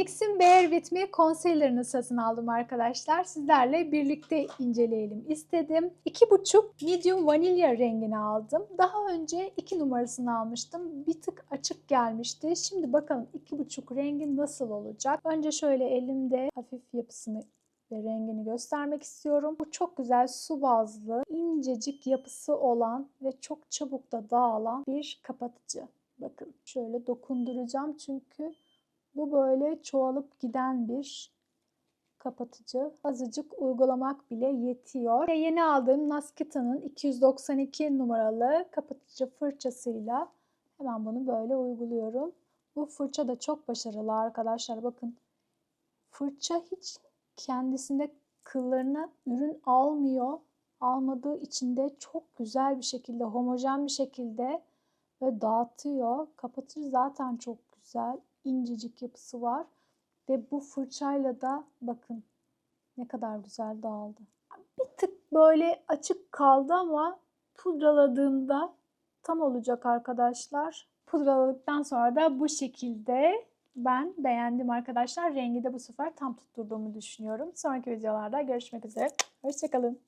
NYX'in Bear With Me concealer'ını satın aldım arkadaşlar. Sizlerle birlikte inceleyelim istedim. 2,5 medium vanilya rengini aldım. Daha önce 2 numarasını almıştım. Bir tık açık gelmişti. Şimdi bakalım 2,5 rengi nasıl olacak? Önce şöyle elimde hafif yapısını ve rengini göstermek istiyorum. Bu çok güzel su bazlı, incecik yapısı olan ve çok çabuk da dağılan bir kapatıcı. Bakın şöyle dokunduracağım çünkü bu böyle çoğalıp giden bir kapatıcı. Azıcık uygulamak bile yetiyor. Ve yeni aldığım Naskita'nın 292 numaralı kapatıcı fırçasıyla hemen bunu böyle uyguluyorum. Bu fırça da çok başarılı arkadaşlar. Bakın fırça hiç kendisinde kıllarına ürün almıyor. Almadığı için de çok güzel bir şekilde, homojen bir şekilde ve dağıtıyor. Kapatıcı zaten çok güzel, incecik yapısı var. Ve bu fırçayla da bakın ne kadar güzel dağıldı. Bir tık böyle açık kaldı ama pudraladığımda tam olacak arkadaşlar. Pudraladıktan sonra da bu şekilde ben beğendim arkadaşlar. Rengi de bu sefer tam tutturduğumu düşünüyorum. Sonraki videolarda görüşmek üzere. Hoşçakalın.